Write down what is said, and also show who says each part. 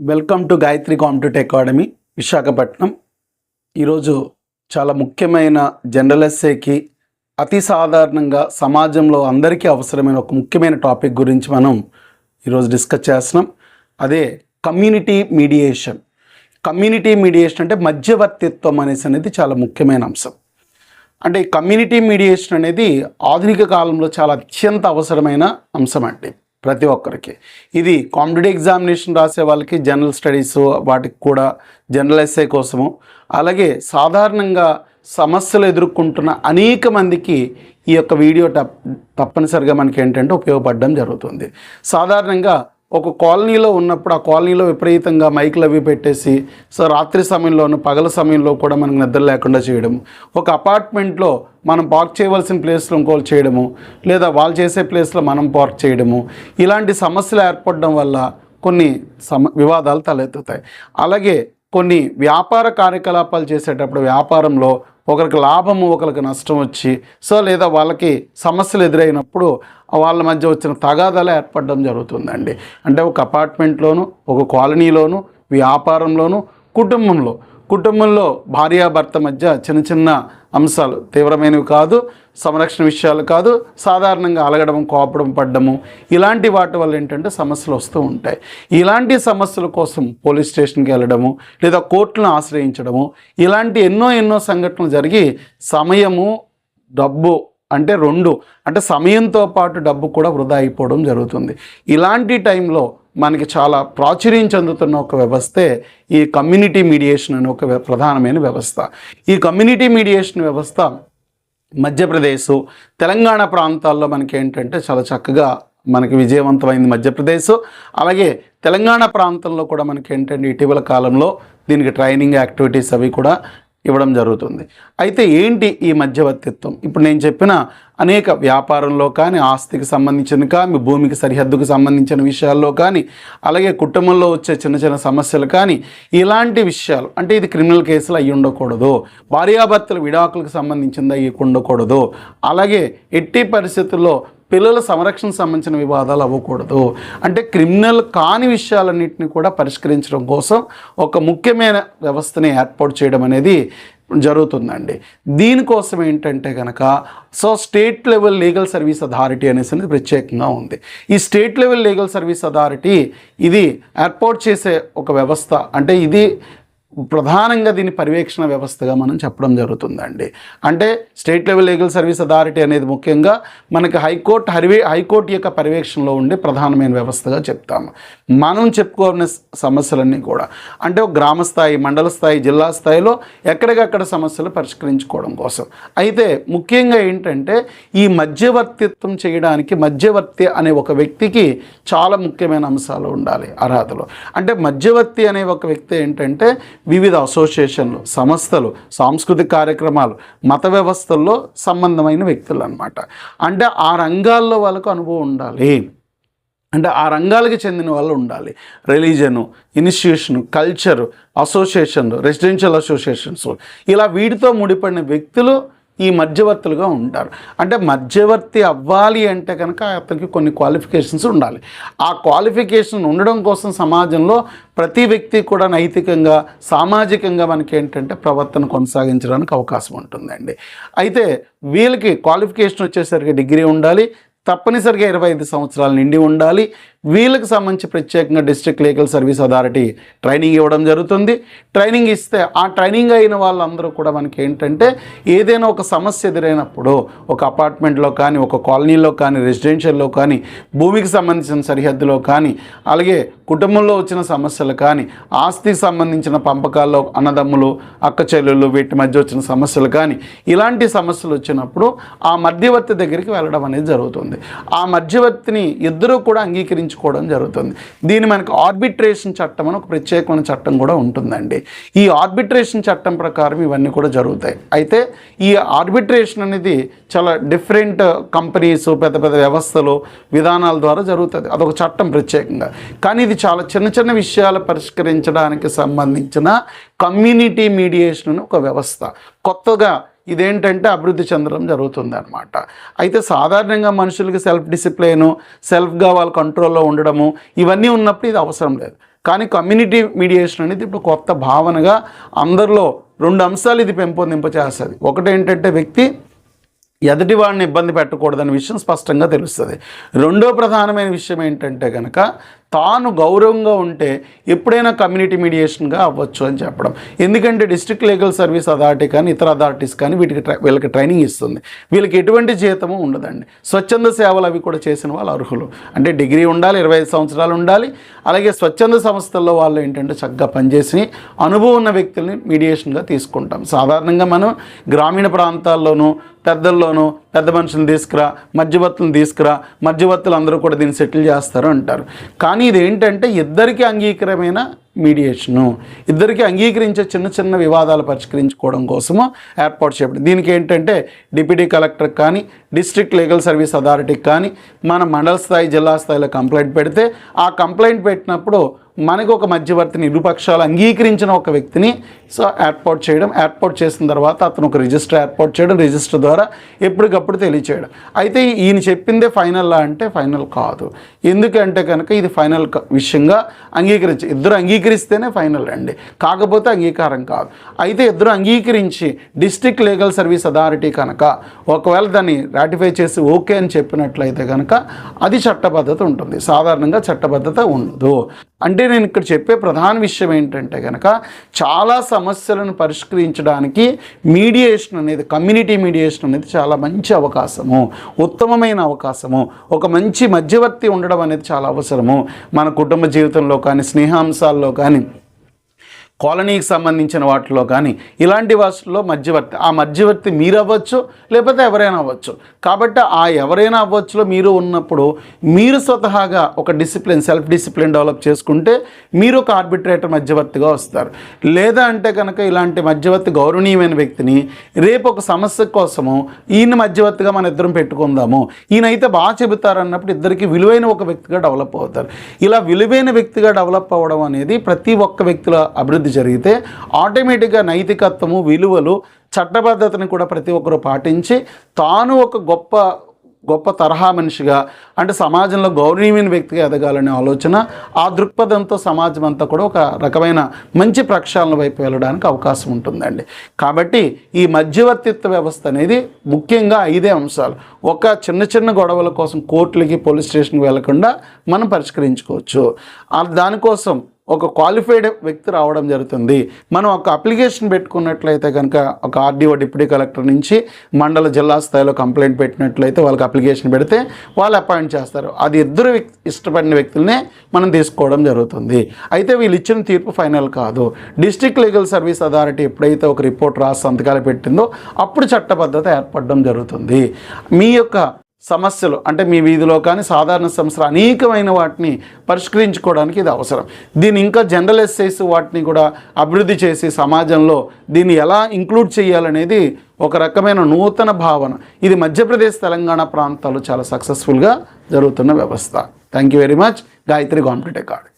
Speaker 1: Welcome to Gayatri competitive academy Visakhapatnam. ఈరోజు చాలా ముఖ్యమైన జనరల్ ఎస్ఏకి అతి సాధారణంగా సమాజంలో అందరికీ అవసరమైన ఒక ముఖ్యమైన టాపిక్ గురించి మనం ఈరోజు డిస్కస్ చేస్తున్నాం. అదే కమ్యూనిటీ మీడియేషన్. కమ్యూనిటీ మీడియేషన్ అంటే మధ్యవర్తిత్వం అనేసి అనేది చాలా ముఖ్యమైన అంశం. అంటే ఈ కమ్యూనిటీ మీడియేషన్ అనేది ఆధునిక కాలంలో చాలా అత్యంత అవసరమైన అంశం అండి. ప్రతి ఒక్కరికి. ఇది కాంపిటేటివ్ ఎగ్జామినేషన్ రాసే వాళ్ళకి జనరల్ స్టడీస్ వాటికి కూడా జనరల్ ఎస్ఏ కోసము. అలాగే సాధారణంగా సమస్యలు ఎదుర్కొంటున్న అనేక మందికి ఈ యొక్క వీడియో తప్పనిసరిగా మనకి ఏంటంటే ఉపయోగపడడం జరుగుతుంది. సాధారణంగా ఒక కాలనీలో ఉన్నప్పుడు ఆ కాలనీలో విపరీతంగా మైకులు అవి పెట్టేసి సో రాత్రి సమయంలోను పగల సమయంలో కూడా మనకు నిద్ర లేకుండా చేయడం. ఒక అపార్ట్మెంట్లో మనం పార్క్ చేయవలసిన ప్లేస్లో ఇంకోళ్ళు చేయడము లేదా వాళ్ళు చేసే ప్లేస్లో మనం పార్క్ చేయడము ఇలాంటి సమస్యలు ఏర్పడడం వల్ల కొన్ని సమ వివాదాలు తలెత్తుతాయి. అలాగే కొన్ని వ్యాపార కార్యకలాపాలు చేసేటప్పుడు వ్యాపారంలో ఒకరికి లాభము ఒకరికి నష్టం వచ్చి సో లేదా వాళ్ళకి సమస్యలు ఎదురైనప్పుడు వాళ్ళ మధ్య వచ్చిన తగాదాలు ఏర్పడడం జరుగుతుందండి. అంటే ఒక అపార్ట్మెంట్లోను ఒక కాలనీలోను వ్యాపారంలోను కుటుంబంలో. కుటుంబంలో భార్యాభర్త మధ్య చిన్న చిన్న అంశాలు తీవ్రమైనవి కాదు సంరక్షణ విషయాలు కాదు సాధారణంగా అలగడం కోపడం పడ్డము ఇలాంటి వాటి వల్ల ఏంటంటే సమస్యలు వస్తూ ఉంటాయి. ఇలాంటి సమస్యల కోసం పోలీస్ స్టేషన్కి వెళ్ళడము లేదా కోర్టును ఆశ్రయించడము ఇలాంటి ఎన్నో ఎన్నో సంఘటనలు జరిగి సమయము డబ్బు అంటే రెండు అంటే సమయంతో పాటు డబ్బు కూడా వృధా అయిపోవడం జరుగుతుంది. ఇలాంటి టైంలో మనకి చాలా ప్రాచుర్యం చెందుతున్న ఒక వ్యవస్థే ఈ కమ్యూనిటీ మీడియేషన్ అనే ఒక వ్య- ప్రధానమైన వ్యవస్థ. ఈ కమ్యూనిటీ మీడియేషన్ వ్యవస్థ మధ్యప్రదేశ్ తెలంగాణ ప్రాంతాల్లో మనకి ఏంటంటే చాలా చక్కగా మనకి విజయవంతమైంది మధ్యప్రదేశ్. అలాగే తెలంగాణ ప్రాంతంలో కూడా మనకి ఏంటంటే ఇటీవల కాలంలో దీనికి ట్రైనింగ్ యాక్టివిటీస్ అవి కూడా ఇవ్వడం జరుగుతుంది. అయితే ఏంటి ఈ మధ్యవర్తిత్వం? ఇప్పుడు నేను చెప్పిన అనేక వ్యాపారంలో కానీ ఆస్తికి సంబంధించిన కానీ భూమికి సరిహద్దుకు సంబంధించిన విషయాల్లో కానీ అలాగే కుటుంబంలో వచ్చే చిన్న చిన్న సమస్యలు కానీ ఇలాంటి విషయాలు అంటే ఇది క్రిమినల్ కేసులు అయ్యి ఉండకూడదు భార్యాభర్తల విడాకులకు సంబంధించింది అయ్యి ఉండకూడదు అలాగే ఎట్టి పరిస్థితుల్లో పిల్లల సంరక్షణ సంబంధించిన వివాదాలు అవ్వకూడదు. అంటే క్రిమినల్ కాని విషయాలన్నింటినీ కూడా పరిష్కరించడం కోసం ఒక ముఖ్యమైన వ్యవస్థని ఏర్పాటు చేయడం అనేది జరుగుతుందండి. దీనికోసం ఏంటంటే కనుక so state level legal service authority అనేసి అనేది ప్రత్యేకంగా ఉంది. ఈ state level legal service authority ఇది ఏర్పాటు చేసే ఒక వ్యవస్థ అంటే ఇది ప్రధానంగా దీని పర్యవేక్షణ వ్యవస్థగా మనం చెప్పడం జరుగుతుందండి. అంటే state level legal service authority అనేది ముఖ్యంగా మనకి హైకోర్టు హరివే హైకోర్టు యొక్క పర్యవేక్షణలో ఉండే ప్రధానమైన వ్యవస్థగా చెప్తాము. మనం చెప్పుకోవాల్సిన సమస్యలన్నీ కూడా. అంటే ఒక గ్రామ స్థాయి మండల స్థాయి జిల్లా స్థాయిలో ఎక్కడికక్కడ సమస్యలు పరిష్కరించుకోవడం కోసం. అయితే ముఖ్యంగా ఏంటంటే ఈ మధ్యవర్తిత్వం చేయడానికి మధ్యవర్తి అనే ఒక వ్యక్తికి చాలా ముఖ్యమైన అంశాలు ఉండాలి అర్హతలు. అంటే మధ్యవర్తి అనే ఒక వ్యక్తి ఏంటంటే వివిధ అసోసియేషన్లు సంస్థలు సాంస్కృతిక కార్యక్రమాలు మత వ్యవస్థల్లో సంబంధమైన వ్యక్తులు అనమాట అంటే ఆ రంగాల్లో వాళ్ళకు అనుభవం ఉండాలి. అంటే ఆ రంగాలకి చెందిన వాళ్ళు ఉండాలి. రిలీజను ఇన్స్టిట్యూషను కల్చరు అసోసియేషన్లు రెసిడెన్షియల్ అసోసియేషన్స్. ఇలా వీటితో ముడిపడిన వ్యక్తులు ఈ మధ్యవర్తులుగా ఉంటారు. అంటే మధ్యవర్తి అవ్వాలి అంటే కనుక అతనికి కొన్ని క్వాలిఫికేషన్స్ ఉండాలి. ఆ క్వాలిఫికేషన్ ఉండడం కోసం సమాజంలో ప్రతి వ్యక్తి కూడా నైతికంగా సామాజికంగా మనకి ఏంటంటే ప్రవర్తన కొనసాగించడానికి అవకాశం ఉంటుందండి. అయితే వీళ్ళకి క్వాలిఫికేషన్ వచ్చేసరికి డిగ్రీ ఉండాలి. తప్పనిసరిగా ఇరవై ఐదు సంవత్సరాలు నిండి ఉండాలి. వీళ్ళకి సంబంధించి ప్రత్యేకంగా district legal service authority training ఇవ్వడం జరుగుతుంది. ట్రైనింగ్ ఇస్తే ఆ ట్రైనింగ్ అయిన వాళ్ళందరూ కూడా మనకి ఏంటంటే ఏదైనా ఒక సమస్య ఎదురైనప్పుడు ఒక అపార్ట్మెంట్లో కానీ ఒక కాలనీలో కానీ రెసిడెన్షియల్లో కానీ భూమికి సంబంధించిన సరిహద్దులో కానీ అలాగే కుటుంబంలో వచ్చిన సమస్యలు కానీ ఆస్తికి సంబంధించిన పంపకాల్లో అన్నదమ్ములు అక్క చెల్లెళ్ళు వీటి మధ్య వచ్చిన సమస్యలు కానీ ఇలాంటి సమస్యలు వచ్చినప్పుడు ఆ మధ్యవర్తి దగ్గరికి వెళ్ళడం అనేది జరుగుతుంది. ఆ మధ్యవర్తిని ఇద్దరూ కూడా తెచ్చుకోవడం జరుగుతుంది. దీన్ని మనకు ఆర్బిట్రేషన్ చట్టం అని ఒక ప్రత్యేకమైన చట్టం కూడా ఉంటుందండి. ఈ ఆర్బిట్రేషన్ చట్టం ప్రకారం ఇవన్నీ కూడా జరుగుతాయి. అయితే ఈ ఆర్బిట్రేషన్ అనేది చాలా డిఫరెంట్ కంపెనీస్ పెద్ద పెద్ద వ్యవస్థలు విధానాల ద్వారా జరుగుతుంది. అదొక చట్టం ప్రత్యేకంగా. కానీ ఇది చాలా చిన్న చిన్న విషయాలు పరిష్కరించడానికి సంబంధించిన కమ్యూనిటీ మీడియేషన్ అని ఒక వ్యవస్థ. కొత్తగా ఇదేంటంటే అభివృద్ధి చెందడం జరుగుతుంది అనమాట అయితే సాధారణంగా మనుషులకి సెల్ఫ్ డిసిప్లిన్ సెల్ఫ్గా వాళ్ళ కంట్రోల్లో ఉండడము ఇవన్నీ ఉన్నప్పుడు ఇది అవసరం లేదు. కానీ కమ్యూనిటీ మీడియేషన్ అనేది ఇప్పుడు కొత్త భావనగా అందరిలో రెండు అంశాలు ఇది పెంపొందింపచేస్తుంది. ఒకటి ఏంటంటే వ్యక్తి ఎదుటి వాడిని ఇబ్బంది పెట్టకూడదనే విషయం స్పష్టంగా తెలుస్తుంది. రెండో ప్రధానమైన విషయం ఏంటంటే కనుక తాను గౌరవంగా ఉంటే ఎప్పుడైనా కమ్యూనిటీ మీడియేషన్గా అవ్వచ్చు అని చెప్పడం. ఎందుకంటే డిస్ట్రిక్ట్ లీగల్ సర్వీస్ అథారిటీ కానీ ఇతర అథారిటీస్ కానీ వీటికి ట్రై- వీళ్ళకి ట్రైనింగ్ ఇస్తుంది. వీళ్ళకి ఎటువంటి జీతము ఉండదండి. స్వచ్ఛంద సేవలు అవి కూడా చేసిన వాళ్ళు అర్హులు. అంటే డిగ్రీ ఉండాలి ఇరవై ఐదు సంవత్సరాలు ఉండాలి. అలాగే స్వచ్ఛంద సంస్థల్లో వాళ్ళు ఏంటంటే చక్కగా పనిచేసి అనుభవం ఉన్న వ్యక్తుల్ని మీడియేషన్గా తీసుకుంటాం. సాధారణంగా మనం గ్రామీణ ప్రాంతాల్లోనూ పెద్దల్లోనూ పెద్ద మనుషులను తీసుకురా మధ్యవర్తులను తీసుకురా మధ్యవర్తులు అందరూ కూడా దీన్ని సెటిల్ చేస్తారు అంటారు. కానీ ఇది ఏంటంటే ఇద్దరికి అంగీకరమైన మీడియేషను. ఇద్దరికి అంగీకరించే చిన్న చిన్న వివాదాలు పరిష్కరించుకోవడం కోసము ఏర్పాటు చేయబడింది. దీనికి ఏంటంటే డిప్యూటీ కలెక్టర్ కానీ డిస్ట్రిక్ట్ లీగల్ సర్వీస్ అథారిటీకి కానీ మన మండల స్థాయి జిల్లా స్థాయిలో కంప్లైంట్ పెడితే ఆ కంప్లైంట్ పెట్టినప్పుడు మనకు ఒక మధ్యవర్తిని ఇరుపక్షాలు అంగీకరించిన ఒక వ్యక్తిని సో ఏర్పాటు చేయడం ఏర్పాటు చేసిన తర్వాత అతను ఒక రిజిస్టర్ ఏర్పాటు చేయడం రిజిస్టర్ ద్వారా ఎప్పటికప్పుడు తెలియచేయడం. అయితే ఈయన చెప్పిందే ఫైనల్లా అంటే ఫైనల్ కాదు. ఎందుకంటే కనుక ఇది ఫైనల్ క- విషయంగా అంగీకరించి ఇద్దరు అంగీకరిస్తేనే ఫైనల్ అండి కాకపోతే అంగీకారం కాదు. అయితే ఇద్దరు అంగీకరించి డిస్ట్రిక్ట్ లీగల్ సర్వీస్ అథారిటీ కనుక ఒకవేళ దాన్ని రాటిఫై చేసి ఓకే అని చెప్పినట్లయితే కనుక అది చట్టబద్ధత ఉంటుంది. సాధారణంగా చట్టబద్ధత ఉండదు. అంటే నేను ఇక్కడ చెప్పే ప్రధాన విషయం ఏంటంటే కనుక చాలా సమస్యలను పరిష్కరించడానికి మీడియేషన్ అనేది కమ్యూనిటీ మీడియేషన్ అనేది చాలా మంచి అవకాశము ఉత్తమమైన అవకాశము ఒక మంచి మధ్యవర్తి ఉండడం అనేది చాలా అవసరము. మన కుటుంబ జీవితంలో కానీ స్నేహాంశాల్లో కానీ కాలనీకి సంబంధించిన వాటిలో కానీ ఇలాంటి వాటిలో మధ్యవర్తి ఆ మధ్యవర్తి మీరు అవ్వచ్చు లేకపోతే ఎవరైనా అవ్వచ్చు. కాబట్టి ఆ ఎవరైనా అవ్వచ్చులో మీరు ఉన్నప్పుడు మీరు స్వతహాగా ఒక డిసిప్లిన్ సెల్ఫ్ డిసిప్లిన్ డెవలప్ చేసుకుంటే మీరు ఒక ఆర్బిట్రేటర్ మధ్యవర్తిగా వస్తారు. లేదా అంటే కనుక ఇలాంటి మధ్యవర్తి గౌరవనీయమైన వ్యక్తిని రేపు ఒక సమస్య కోసము ఈయన మధ్యవర్తిగా మన ఇద్దరం పెట్టుకుందాము ఈయనైతే బాగా చెబుతారన్నప్పుడు ఇద్దరికి విలువైన ఒక వ్యక్తిగా డెవలప్ అవుతారు. ఇలా విలువైన వ్యక్తిగా డెవలప్ అవ్వడం అనేది ప్రతి ఒక్క వ్యక్తిలో అభివృద్ధి జరిగితే ఆటోమేటిక్గా నైతికత్వము విలువలు చట్టబద్ధతని కూడా ప్రతి ఒక్కరు పాటించి తాను ఒక గొప్ప గొప్ప తరహా మనిషిగా అంటే సమాజంలో గౌరవనీయమైన వ్యక్తిగా ఎదగాలనే ఆలోచన ఆ దృక్పథంతో సమాజం అంతా కూడా ఒక రకమైన మంచి ప్రక్షాళన వైపు వెళ్ళడానికి అవకాశం ఉంటుందండి. కాబట్టి ఈ మధ్యవర్తిత్వ వ్యవస్థ అనేది ముఖ్యంగా ఐదే అంశాలు. ఒక చిన్న చిన్న గొడవల కోసం కోర్టులకి పోలీస్ స్టేషన్కి వెళ్ళకుండా మనం పరిష్కరించుకోవచ్చు. దానికోసం ఒక క్వాలిఫైడ్ వ్యక్తి రావడం జరుగుతుంది. మనం ఒక అప్లికేషన్ పెట్టుకున్నట్లయితే కనుక ఒక ఆర్డీఓ డిప్యూటీ కలెక్టర్ నుంచి మండల జిల్లా స్థాయిలో కంప్లైంట్ పెట్టినట్లయితే వాళ్ళకి అప్లికేషన్ పెడితే వాళ్ళు అపాయింట్ చేస్తారు. అది ఇద్దరు వ్యక్తి ఇష్టపడిన వ్యక్తులనే మనం తీసుకోవడం జరుగుతుంది. అయితే వీళ్ళు ఇచ్చిన తీర్పు ఫైనల్ కాదు. డిస్ట్రిక్ట్ లీగల్ సర్వీస్ అథారిటీ ఎప్పుడైతే ఒక రిపోర్ట్ రాసి సంతకాలు పెట్టిందో అప్పుడు చట్టబద్ధత ఏర్పడడం జరుగుతుంది. మీ యొక్క సమస్యలు అంటే మీ వీధిలో కానీ సాధారణ సమస్యలు అనేకమైన వాటిని పరిష్కరించుకోవడానికి ఇది అవసరం. దీన్ని ఇంకా జనరల్ ఎస్ఐస్ వాటిని కూడా అభివృద్ధి చేసి సమాజంలో దీన్ని ఎలా ఇంక్లూడ్ చేయాలనేది ఒక రకమైన నూతన భావన. ఇది మధ్యప్రదేశ్ తెలంగాణ ప్రాంతాల్లో చాలా సక్సెస్ఫుల్గా జరుగుతున్న వ్యవస్థ. Thank you very much Gayatri కాంపిటేట్ card